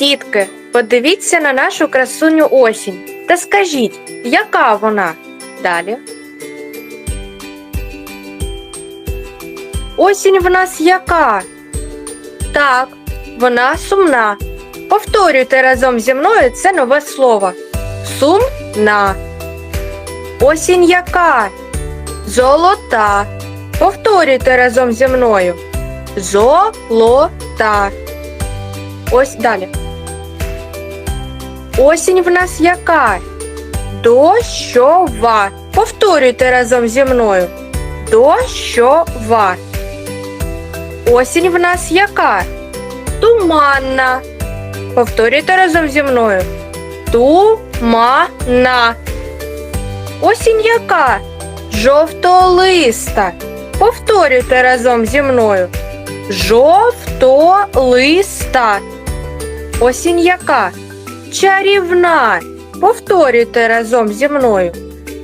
Дітки, подивіться на нашу красуню осінь та скажіть, яка вона? Далі. Осінь в нас яка? Так, вона сумна. Повторюйте разом зі мною це нове слово. Сумна. Осінь яка? Золота. Повторюйте разом зі мною. Золота. Ось далі. Осінь в нас яка? Дощова. Повторюйте разом зі мною. Дощова. Осінь в нас яка? Туманна. Повторюйте разом зі мною. Туманна. Осінь яка? Жовтолиста. Повторюйте разом зі мною. Жовтолиста. Осінь яка? Чарівна. Повторюйте разом зі мною.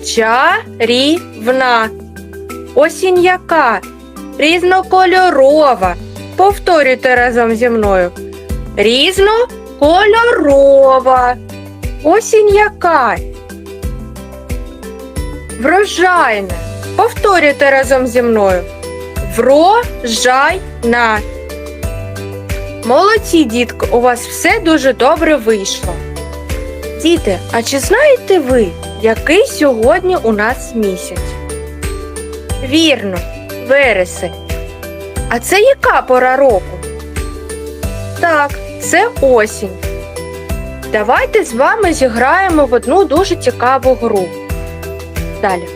Чарівна. Осінь яка? Різнокольорова. Повторюйте разом зі мною. Різнокольорова. Осінь яка? Врожайна. Повторюйте разом зі мною. Врожайна. Молодці, дітки, у вас все дуже добре вийшло. Діти, а чи знаєте ви, який сьогодні у нас місяць? Вірно, вересень. А це яка пора року? Так, це осінь. Давайте з вами зіграємо в одну дуже цікаву гру. Далі.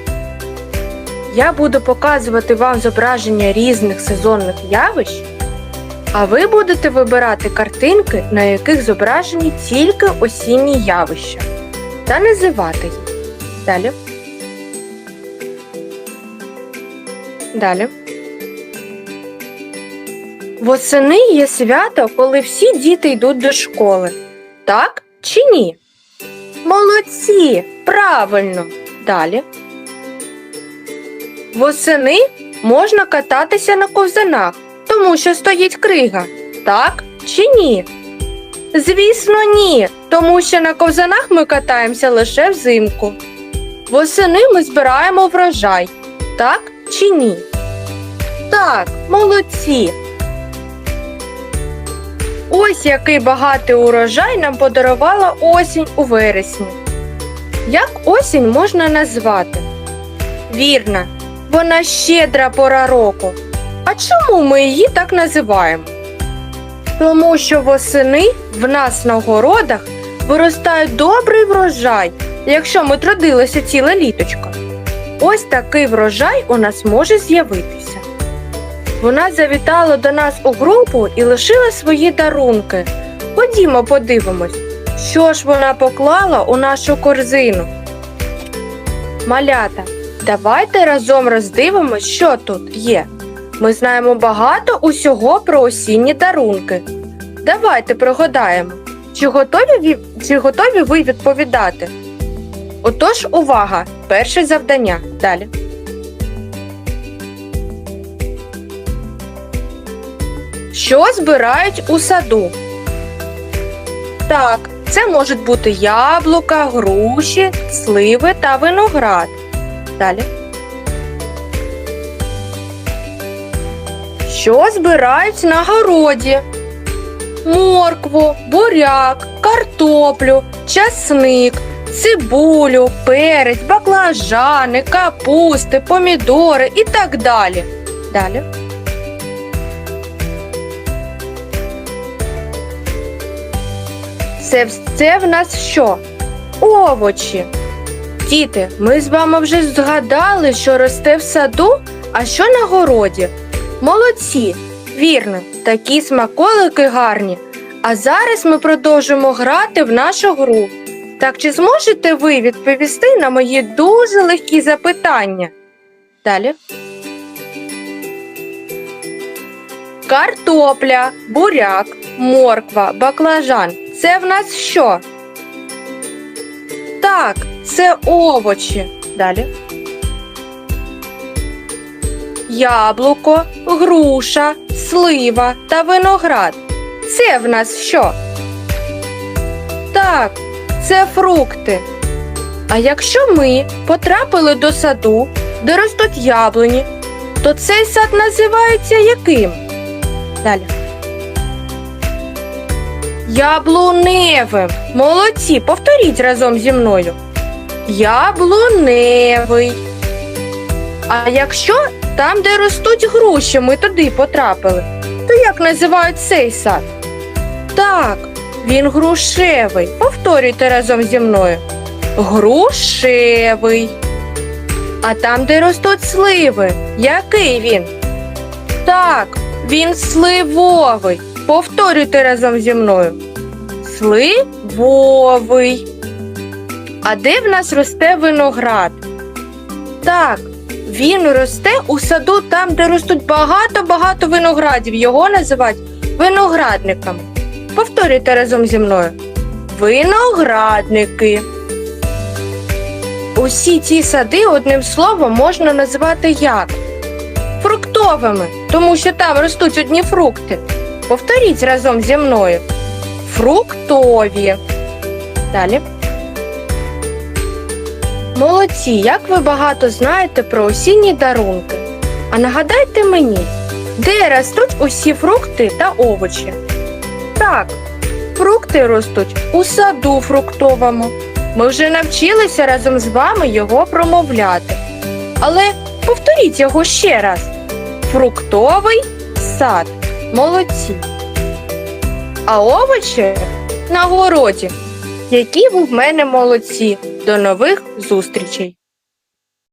Я буду показувати вам зображення різних сезонних явищ, а ви будете вибирати картинки, на яких зображені тільки осінні явища, та називати їх. Далі. Далі. Восени є свято, коли всі діти йдуть до школи. Так чи ні? Молодці! Правильно. Далі. Восени можна кататися на ковзанах, тому що стоїть крига. Так чи ні? Звісно, ні, тому що на ковзанах ми катаємося лише взимку. Восени ми збираємо врожай. Так чи ні? Так, молодці. Ось який багатий урожай нам подарувала осінь у вересні. Як осінь можна назвати? Вірно, вона щедра пора року. А чому ми її так називаємо? Тому що восени в нас на городах виростає добрий врожай, якщо ми трудилися ціле літочко. Ось такий врожай у нас може з'явитися. Вона завітала до нас у групу і лишила свої дарунки. Ходімо, подивимось, що ж вона поклала у нашу корзину. Малята, давайте разом роздивимось, що тут є. Ми знаємо багато усього про осінні дарунки. Давайте пригадаємо, чи готові, ві- чи готові ви відповідати? Отож, увага! Перше завдання. Далі. Що збирають у саду? Так, це можуть бути яблука, груші, сливи та виноград. Далі. Що збирають на городі? Моркву, буряк, картоплю, часник, цибулю, перець, баклажани, капусти, помідори і так далі. Далі. Це, це в нас що? Овочі. Діти, ми з вами вже згадали, що росте в саду, а що на городі. Молодці, вірно, такі смаколики гарні. А зараз ми продовжимо грати в нашу гру. Так чи зможете ви відповісти на мої дуже легкі запитання? Далі. Картопля, буряк, морква, баклажан. Це в нас що? Так, це овочі. Далі. Яблуко, груша, слива та виноград. Це в нас що? Так, це фрукти. А якщо ми потрапили до саду, де ростуть яблуні, то цей сад називається яким? Далі. Яблуневим. Молодці, повторіть разом зі мною. Яблуневий. А якщо там, де ростуть груші, ми туди потрапили, то як називають цей сад? Так, він грушевий. Повторюйте разом зі мною. Грушевий. А там, де ростуть сливи, який він? Так, він сливовий. Повторюйте разом зі мною. Сливовий. А де в нас росте виноград? Так, він росте у саду там, де ростуть багато-багато виноградів. Його називають виноградниками. Повторюйте разом зі мною. Виноградники. Усі ці сади одним словом можна називати як? Фруктовими, тому що там ростуть одні фрукти. Повторіть разом зі мною. Фруктові. Далі. Молодці, як ви багато знаєте про осінні дарунки. А нагадайте мені, де ростуть усі фрукти та овочі? Так, фрукти ростуть у саду фруктовому. Ми вже навчилися разом з вами його промовляти. Але повторіть його ще раз. Фруктовий сад. Молодці. А овочі на городі. Які в мене молодці. До нових зустрічей!